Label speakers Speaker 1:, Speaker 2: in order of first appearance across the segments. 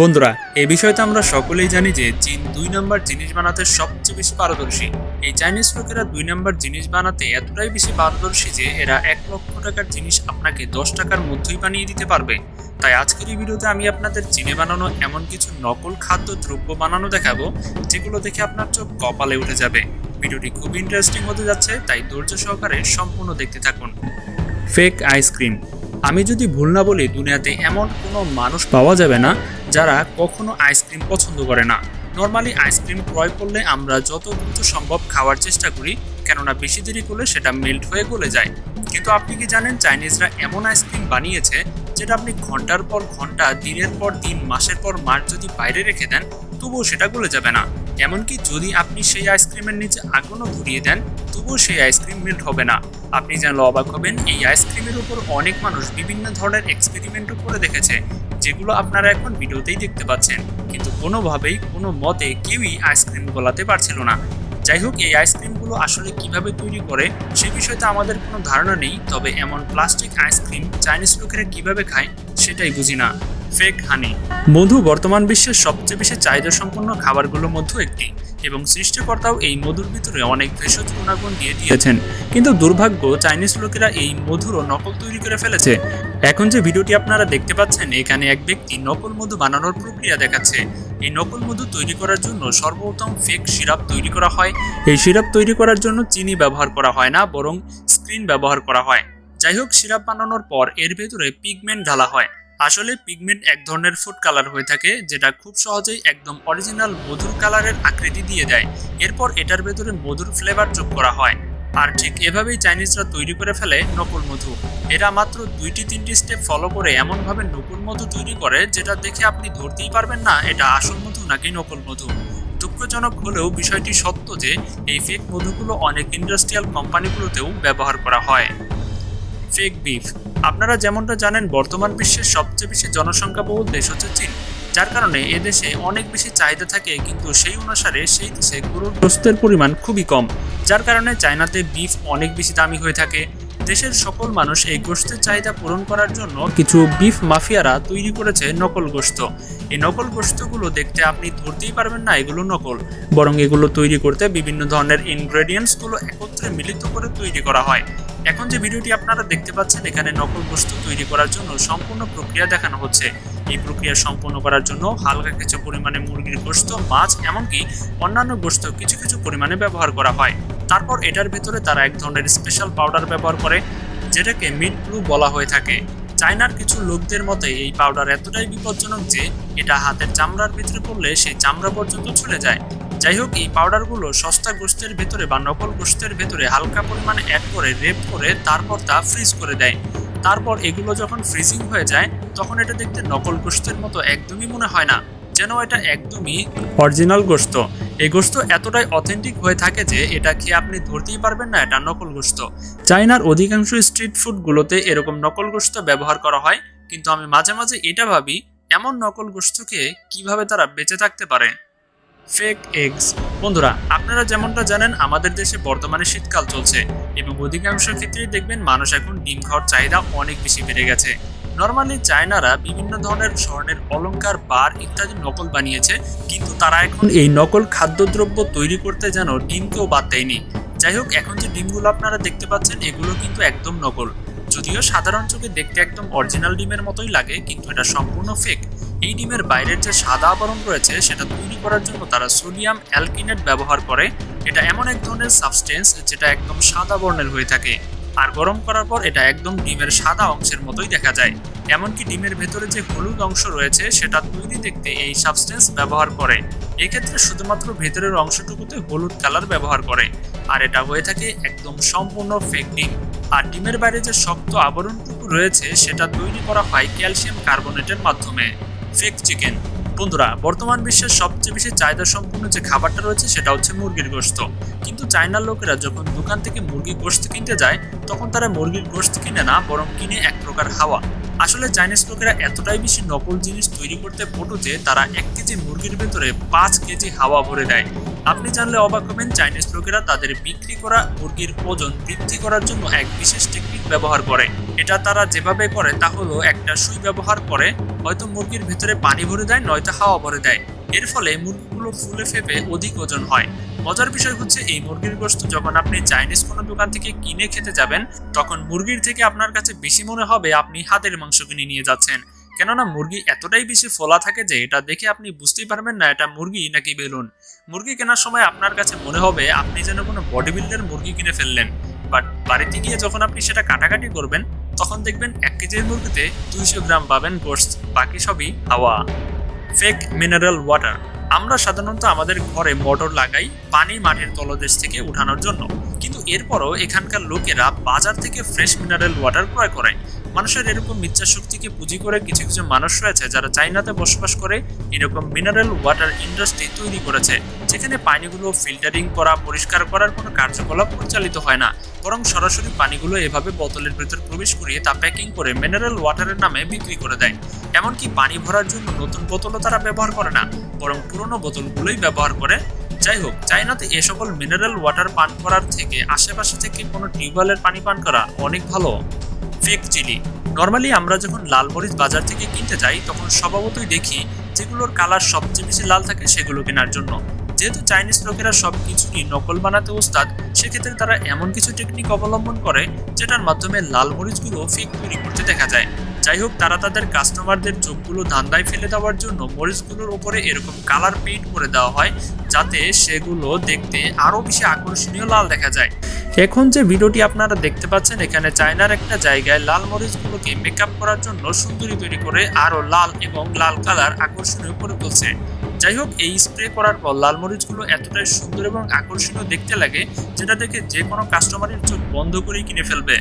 Speaker 1: বন্ধুরা এই বিষয়তে আমরা সকলেই জানি যে চীন দুই নম্বর জিনিস বানাতে সবচেয়ে বেশি পারদর্শী। এই চাইনিজ লোকেরা দুই নম্বর জিনিস বানাতে এতটাই বেশি পারদর্শী যে এরা এক লক্ষ টাকার জিনিস আপনাকে দশ টাকার মধ্যেই বানিয়ে দিতে পারবে। তাই আজকের এই ভিডিওতে আমি আপনাদের চীনে বানানো এমন কিছু নকল খাদ্য দ্রব্য বানানো দেখাবো, যেগুলো দেখে আপনার চোখ কপালে উঠে যাবে। ভিডিওটি খুব ইন্টারেস্টিং হতে যাচ্ছে, তাই ধৈর্য সহকারে সম্পূর্ণ দেখতে থাকুন। ফেক আইসক্রিম আমি যদি ভুল না বলি, দুনিয়াতে এমন কোনো মানুষ পাওয়া যাবে না যারা কখনো আইসক্রিম পছন্দ করে না। নর্মালি আইসক্রিম ক্রয় করলে আমরা যত দ্রুত সম্ভব খাওয়ার চেষ্টা করি, কেননা বেশি দেরি করলে সেটা মেল্ট হয়ে গলে যায়। কিন্তু আপনি কি জানেন, চাইনিজরা এমন আইসক্রিম বানিয়েছে যেটা আপনি ঘণ্টার পর ঘণ্টা, দিনের পর দিন, মাসের পর মাস যদি বাইরে রেখে দেন, তবুও সেটা গলে যাবে না। এমনকি যদি আপনি সেই আইসক্রিমের নিচে আগুনও ধরিয়ে দেন, তবুও সেই আইসক্রিম মেল্ট হবে না। আপনি জানলে অবাক হবেন, এই আইসক্রিমের উপর অনেক মানুষ বিভিন্ন ধরনের এক্সপেরিমেন্টও করে দেখেছে, যেগুলো আপনারা এখন ভিডিওতেই দেখতে পাচ্ছেন। কিন্তু কোনোভাবেই, কোনো মতে কেউই আইসক্রিম গলাতে পারছিল না। যাই হোক, এই আইসক্রিমগুলো আসলে কীভাবে তৈরি করে, সে বিষয়তে আমাদের কোনো ধারণা নেই, তবে এমন প্লাস্টিক আইসক্রিম চাইনিজ লোকেরা কীভাবে খায়, সেটাই বুঝি না। ফেক হানি। মধু বর্তমান বিশ্বের সবচেয়ে বেশি চাহিদা সম্পন্ন খাবারগুলোর মধ্যে একটি এবং সৃষ্টিকর্তাও এই মধুর ভিতরে অনেক ভেষজ গুণাগুণ দিয়ে দিয়েছেন। কিন্তু দুর্ভাগ্য, চাইনিজ লোকেরা এই মধুরও নকল তৈরি করে ফেলেছে। এখন যে ভিডিওটি আপনারা দেখতে পাচ্ছেন, এখানে এক ব্যক্তি নকল মধু বানানোর প্রক্রিয়া দেখাচ্ছে। এই নকল মধু তৈরি করার জন্য সর্বপ্রথম ফেক সিরাপ তৈরি করা হয়। এই সিরাপ তৈরি করার জন্য চিনি ব্যবহার করা হয় না, বরং স্ক্রিন ব্যবহার করা হয়। যাই হোক, সিরাপ বানানোর পর এর ভেতরে পিগমেন্ট ঢালা হয়। আসলে পিগমেন্ট এক ধরনের ফুড কালার হয়ে থাকে, যেটা খুব সহজেই একদম অরিজিনাল মধুর কালারের আকৃতি দিয়ে দেয়। এরপর এটার ভেতরে মধুর ফ্লেভার যোগ করা হয়। আর ঠিক এভাবেই চাইনিজরা তৈরি করে ফেলে নকল মধু। এরা মাত্র দুইটি তিনটি স্টেপ ফলো করে এমনভাবে নকল মধু তৈরি করে, যেটা দেখে আপনি ধরতেই পারবেন না এটা আসল মধু নাকি নকল মধু। দুঃখজনক হলেও বিষয়টি সত্য যে, এই ফেক মধুগুলো অনেক ইন্ডাস্ট্রিয়াল কোম্পানিগুলোতেও ব্যবহার করা হয়। ফেক বিফ আপনারা যেমনটা জানেন, বর্তমান বিশ্বের সবচেয়ে বেশি জনসংখ্যা জনসংখ্যাবহুল দেশ হচ্ছে চীন, যার কারণে এদেশে অনেক বেশি চাহিদা থাকে, কিন্তু সেই অনুসারে সেই দেশে গরুর গোস্তের পরিমাণ খুবই কম, যার কারণে চায়নাতে বিফ অনেক বেশি দামি হয়ে থাকে। দেশের সকল মানুষ এই গোষ্ঠের চাহিদা পূরণ করার জন্য কিছু বিফ মাফিয়ারা তৈরি করেছে নকল গোস্ত। এই নকল গোস্তগুলো দেখতে আপনি ধরতেই পারবেন না এগুলো নকল, বরং এগুলো তৈরি করতে বিভিন্ন ধরনের ইনগ্রেডিয়েন্টসগুলো একত্রে মিলিত করে তৈরি করা হয়। এখন যে ভিডিওটি আপনারা দেখতে পাচ্ছেন, এখানে নকল বস্তু তৈরি করার জন্য সম্পূর্ণ প্রক্রিয়া দেখানো হচ্ছে। এই প্রক্রিয়া সম্পন্ন করার জন্য হালকা কিছু পরিমাণে মুরগির গোস্ত মাছ, এমনকি অন্যান্য গোস্ত কিছু কিছু পরিমাণে ব্যবহার করা হয়। তারপর এটার ভেতরে তারা এক ধরনের স্পেশাল পাউডার ব্যবহার করে, যেটাকে মিট ব্লু বলা হয়ে থাকে। চায়নার কিছু লোকদের মতে, এই পাউডার এতটাই বিপজ্জনক যে এটা হাতের চামড়ার ভিতরে পড়লে সেই চামড়া পর্যন্ত চলে যায়। যাই হোক এই পাউডারগুলো সস্তা গোস্তের ভেতরে বা নকল গোস্তের ভেতরে হালকা পরিমাণে অ্যাড করে রেপ করে, তারপর তা ফ্রিজ করে দেয়। তারপর এগুলো যখন ফ্রিজিং হয়ে যায়, তখন এটা দেখতে নকল গোস্তের মতো একদমই মনে হয় না, যেন এটা একদমই অরিজিনাল গোস্ত। এই গোস্ত এতটাই অথেন্টিক হয়ে থাকে যে এটা খেয়ে আপনি ধরতেই পারবেন না এটা নকল গোস্ত। চাইনার অধিকাংশ স্ট্রিট ফুডগুলোতে এরকম নকল গোস্ত ব্যবহার করা হয়, কিন্তু আমি মাঝে মাঝে এটা ভাবি, এমন নকল গোস্তকে কীভাবে তারা বেঁচে থাকতে পারে? ফেক এগস বন্ধুরা, আপনারা যেমনটা জানেন, আমাদের দেশে বর্তমানে শীতকাল চলছে এবং অধিকাংশ ক্ষেত্রেই দেখবেন মানুষ এখন ডিম খাওয়ার চাহিদা অনেক বেশি বেড়ে গেছে। নর্মালি চায়নারা বিভিন্ন ধরনের স্বর্ণের অলঙ্কার বার ইত্যাদি নকল বানিয়েছে, কিন্তু তারা এখন এই নকল খাদ্যদ্রব্য তৈরি করতে যেন ডিমকেও বাদ দেয়নি। যাই হোক, এখন যে ডিমগুলো আপনারা দেখতে পাচ্ছেন, এগুলো কিন্তু একদম নকল। যদিও সাধারণ চোখে দেখতে একদম অরিজিনাল ডিমের মতোই লাগে, কিন্তু এটা সম্পূর্ণ ফেক এই ডিমের বাইরের যে সাদা আবরণ রয়েছে, সেটা তৈরি করার জন্য তারা সোডিয়াম অ্যালকিনেট ব্যবহার করে। এটা এমন এক ধরনের সাবস্টেন্স যেটা একদম সাদা বর্ণের হয়ে থাকে। আর গরম করার পর এটা একদম ডিমের সাদা অংশের মতোই দেখা যায়। এমনকি ডিমের ভেতরে যে হলুদ অংশ রয়েছে, সেটা তৈরি দেখতে এই সাবস্টেন্স ব্যবহার করে। এক্ষেত্রে শুধুমাত্র ভেতরের অংশটুকুতে হলুদ কালার ব্যবহার করে। আর এটা হয়ে থাকে একদম সম্পূর্ণ ফেক ডিম। আর ডিমের বাইরে যে শক্ত আবরণটুকু রয়েছে, সেটা তৈরি করা হয় ক্যালসিয়াম কার্বনেটের মাধ্যমে। Fake chicken. বন্ধুরা, বর্তমান বিশ্বের সবচেয়ে বেশি চাহিদা সম্পূর্ণ যে খাবারটা রয়েছে সেটা হচ্ছে মুরগির গোস্ত কিন্তু চায়নার লোকেরা যখন দোকান থেকে মুরগির গোস্ত কিনতে যায়, তখন তারা মুরগির গোস্ত কিনে না, বরং কিনে এক প্রকার হাওয়া। আসলে চাইনিজ লোকেরা এতটাই বেশি নকল জিনিস তৈরি করতে পটু যে তারা এক কেজি মুরগির ভেতরে পাঁচ কেজি হাওয়া ভরে দেয়। আপনি জানলে অবাক হবেন, চাইনিজ লোকেরা তাদের বিক্রি করা মুরগির ওজন বৃদ্ধি করার জন্য এক বিশেষ টেকনিক ব্যবহার করে। এটা তারা যেভাবে করে তা হলো একটা সুই ব্যবহার করে, হয়তো মুরগির ভেতরে পানি ভরে দেয়, নয়তো হাওয়া ভরে দেয়। এর ফলে মুরগিগুলো ফুলে ফেপে অধিক ওজন হয়। মজার বিষয় হচ্ছে এই মুরগির গোশত যখন আপনি চাইনিজ কোনো দোকান থেকে কিনে খেতে যাবেন, তখন মুরগির থেকে আপনার কাছে বেশি মনে হবে আপনি হাতের মাংস কিনে নিয়ে যাচ্ছেন। কেননা মুরগি এতটাই বেশি ফোলা থাকে যে এটা দেখে আপনি বুঝতেই পারবেন না এটা মুরগি নাকি বেলুন। মুরগি কেনার সময় আপনার কাছে মনে হবে আপনি যেন কোনো বডি বিল্ডার মুরগি কিনে ফেললেন। বাট বাড়িতে গিয়ে যখন আপনি সেটা কাটাকাটি করবেন, তখন দেখবেন এক কেজির মুরগিতে দুইশো গ্রাম পাবেন গোস্ত বাকি সবই হাওয়া। ফেক মিনারেল ওয়াটার আমরা সাধারণত আমাদের ঘরে মোটর লাগাই পানি মাটির তলদেশ থেকে উঠানোর জন্য। কিন্তু এরপরও এখানকার লোকেরা বাজার থেকে ফ্রেশ মিনারেল ওয়াটার ক্রয় করে মানুষের এরকম মিথ্যা শক্তিকে পুঁজি করে কিছু কিছু মানুষ রয়েছে যারা চাইনাতে বসবাস করে এরকম মিনারেল ওয়াটার ইন্ডাস্ট্রি তৈরি করেছে, যেখানে পানিগুলো ফিল্টারিং করা, পরিষ্কার করার কোনো কার্যকলাপ পরিচালিত হয় না। বরং সরাসরি পানিগুলো এভাবে বোতলের ভেতর প্রবেশ করিয়ে তা প্যাকিং করে মিনারেল ওয়াটারের নামে বিক্রি করে দেয়। এমনকি পানি ভরার জন্য নতুন বোতলও তারা ব্যবহার করে না, বরং পুরনো বোতলগুলোই ব্যবহার করে। যাই হোক চাইনাতে এ সকল মিনারেল ওয়াটার পান করার থেকে আশেপাশে থেকে কোনো টিউবওয়েলের পানি পান করা অনেক ভালো। ফেক চিলি নর্মালি আমরা যখন লাল মরিচ বাজার থেকে কিনতে যাই, তখন স্বভাবতই দেখি যেগুলোর কালার সবচেয়ে বেশি লাল থাকে সেগুলো কেনার জন্য। যেহেতু চাইনিজ লোকেরা সব কিছুরই নকল বানাতে ওস্তাদ, সেক্ষেত্রে তারা এমন কিছু টেকনিক অবলম্বন করে, যেটার মাধ্যমে লাল মরিচগুলো ফেক তৈরি করতে দেখা যায়। যাই হোক তারা তাদের কাস্টমারদের চোখগুলো ধান্দায় ফেলে দেওয়ার জন্য মরিচগুলোর উপরে এরকম কালার পেইন্ট করে দেওয়া হয়, যাতে সেগুলো দেখতে আরও বেশি আকর্ষণীয় লাল দেখা যায়। এখন যে ভিডিওটি আপনারা দেখতে পাচ্ছেন, এখানে চায়নার একটা জায়গায় লাল মরিচগুলোকে মেকআপ করার জন্য সুন্দরী তৈরি করে আরও লাল এবং লাল কালার আকর্ষণীয় করে তুলছে। যাই হোক এই স্প্রে করার পর লাল মরিচগুলো এতটাই সুন্দর এবং আকর্ষণীয় দেখতে লাগে যেটা দেখে যে কোনো কাস্টমারের চোখ বন্ধ করেই কিনে ফেলবে।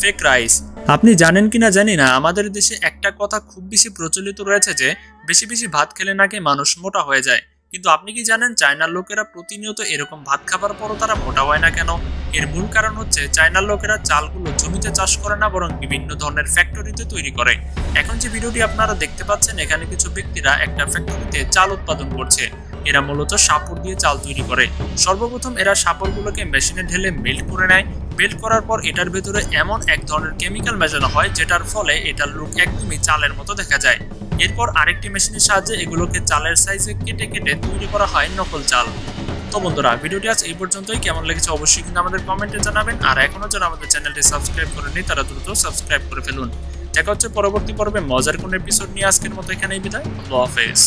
Speaker 1: ফেক রাইস আপনি জানেন কিনা জানি না, আমাদের দেশে একটা কথা খুব বেশি প্রচলিত রয়েছে যে, বেশি বেশি ভাত খেলে নাকি মানুষ মোটা হয়ে যায়। কিন্তু আপনি কি জানেন চায়নার লোকেরা প্রতিনিয়ত এরকম ভাত খাবার পরও তারা মোটা হয় না কেন? এর মূল কারণ হচ্ছে চায়নার লোকেরা চালগুলো জমিতে চাষ করে না, বরং বিভিন্ন ধরনের ফ্যাক্টরিতে তৈরি করে। এখন যে ভিডিওটি আপনারা দেখতে পাচ্ছেন, এখানে কিছু ব্যক্তিরা একটা ফ্যাক্টরিতে চাল উৎপাদন করছে। এরা মূলত সাপড় দিয়ে চাল তৈরি করে। সর্বপ্রথম এরা সাপড়গুলোকে মেশিনে ঢেলে মেল্ট করে নেয়। মেল্ট করার পর এটার ভেতরে এমন এক ধরনের কেমিক্যাল মেশানো হয়, যেটার ফলে এটার লুক একদমই চালের মতো দেখা যায়। এরপর আরেকটি মেশিনের সাহায্যে এগুলোকে চালের সাইজে কেটে কেটে তৈরি করা হয় নকল চাল। তো বন্ধুরা, ভিডিওটি আজ এই পর্যন্তই। কেমন লেগেছে অবশ্যই কিন্তু আমাদের কমেন্টে জানাবেন। আর এখনও যারা আমাদের চ্যানেলটি সাবস্ক্রাইব করেনি তারা দ্রুত সাবস্ক্রাইব করে ফেলুন। দেখা হচ্ছে পরবর্তী পর্বে মজার কোন এপিসোড নিয়ে আজকের মতো এখানেই বিদায়। হাফেজ।